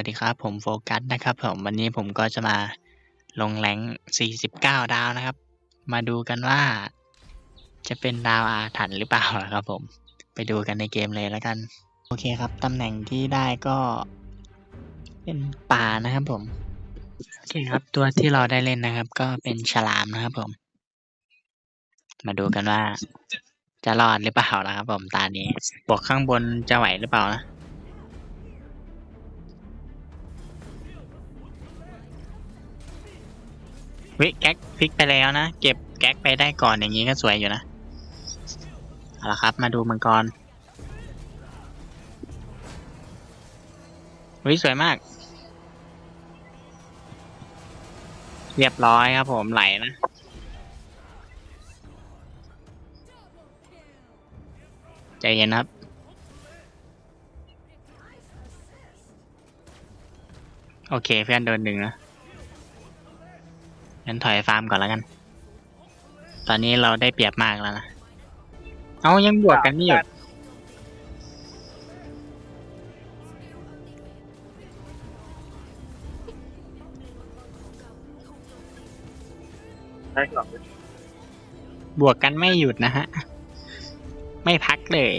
วัสดีครับ ผมโฟกัสนะครับผมวันนี้ผมก็จะมาลงแรง49 ดาวนะครับ มาดูกันว่า จะเป็นดาวอาถรรพ์หรือเปล่านะครับผมไปดูกันในเกมเลยแล้วกัน โอเคครับตำแหน่งที่ได้ก็เป็นป่านะครับผมโอเคครับตัวที่เราได้เล่นนะครับ ก็เป็นฉลามนะครับผม มาดูกันว่า จะรอดหรือเปล่านะครับผมตานี้บวกข้างบนจะไหวหรือเปล่านะ วิแก๊กพลิกไปแล้วนะ เก็บแก๊กไปได้ก่อนอย่างนี้ก็สวยอยู่นะ เอาละครับ มาดูมังกรวิสวยมาก เรียบร้อยครับผมไหลนะใจเย็นครับโอเคเพื่อนโดนดึงนะ งั้นถอยฟาร์มก่อนแล้วกัน ตอนนี้เราได้เปรียบมากแล้วนะ เอายังบวกกันไม่หยุดได้ก่อนบวกกันไม่หยุดนะฮะ ไม่พักเลย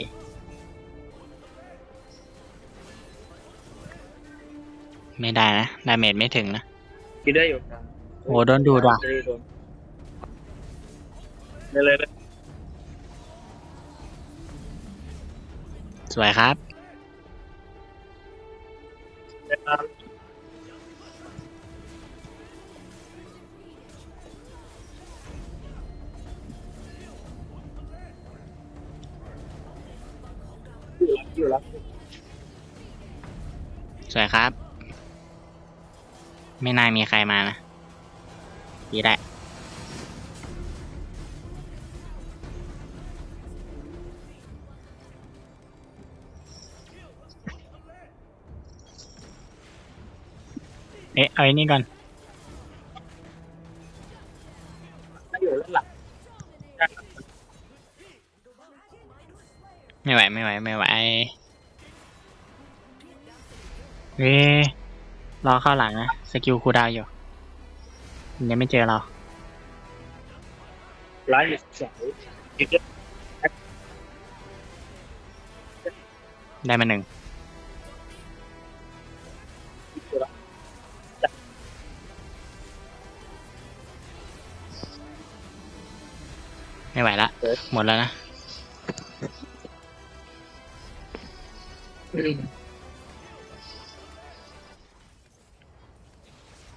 ไม่ได้นะ ดาเมจไม่ถึงนะคิดได้อยู่ครับ โอ้โดนดูดว่ะโดนเลยเลยเลยสวยครับนะครับอยู่แล้วสวยครับ ไม่น่ามีใครมานะ ดีได้เอ๊ะเอาไอ้นี่ก่อนอยู่แล้วหลังไม่ไหวไม่ไหวไม่ไหวเว้รอเข้าหลังนะ สกิลคูดาวอยู่ ยังไม่เจอเรา ร้านอยู่สองคิดได้ได้มาหนึ่งไม่ไหวละ หมดแล้วนะ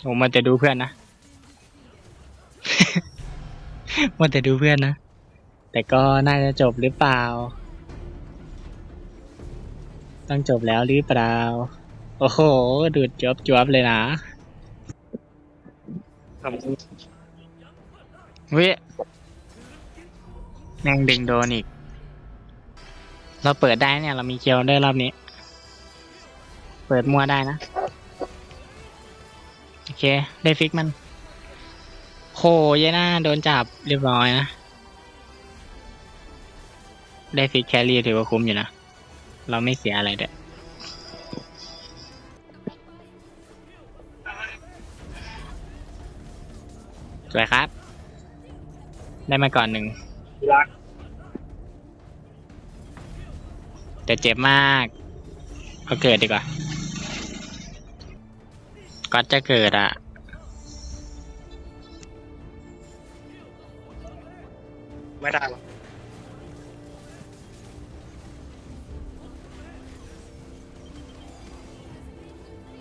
ผมมาแต่ดูเพื่อนนะ มาแต่ดูเพื่อนนะ แต่ก็น่าจะจบหรือเปล่า ต้องจบแล้วหรือเปล่า โอ้โห ดูดจบจวบเลยนะทำเว้ยแม่งดึงโดนอีก เราเปิดได้เนี่ย เรามีเคียวได้รอบนี้ เปิดมั่วได้นะ โอเค ได้ฟิกมัน เยน่าโดนจับเรียบร้อยนะ ได้ฟิกแครี่ถือว่าคุ้มอยู่นะ เราไม่เสียอะไรเด้อสวยครับ ได้มาก่อนหนึ่งแต่เจ็บมากก็เกิดดีกว่าก็จะเกิดอะ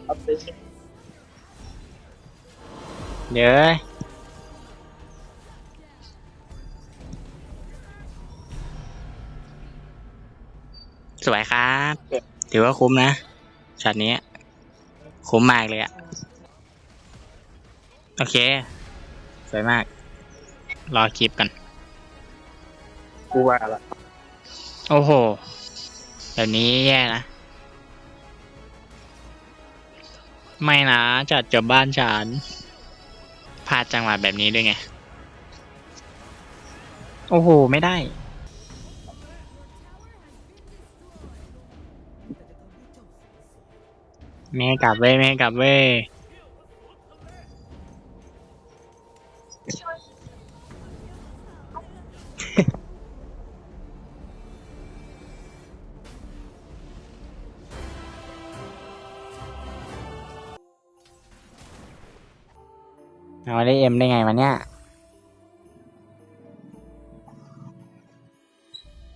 ครับซื้อเดี๋ยวสวยครับ ถือว่าคุ้มนะช็อตนี้ คุ้มมากเลยอะโอเค สวยมาก รอคลิปกัน กูว่าละ โอ้โห แบบนี้แย่นะ ไม่นะ จัดจบบ้านฉันพลาดจังหวะแบบนี้ด้วยไง โอ้โห ไม่ได้ แม่กลับเว้ยไม่กลับเว้ย เอาได้เอ็มได้ไงวะเนี่ย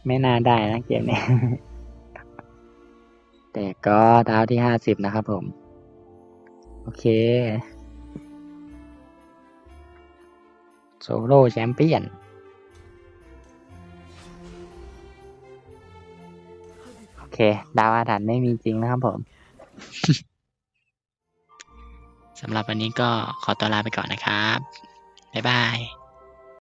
ไม่น่าได้นะเกมเนี้ยแต่ก็ดาวที่ห้าสิบนะครับผม โอเค โซโล่แชมเปี้ยนโอเค ดาวอาถรรพ์ไม่มีจริงนะครับผม สำหรับวันนี้ก็ขอตัวลาไปก่อนนะครับ บ๊ายบาย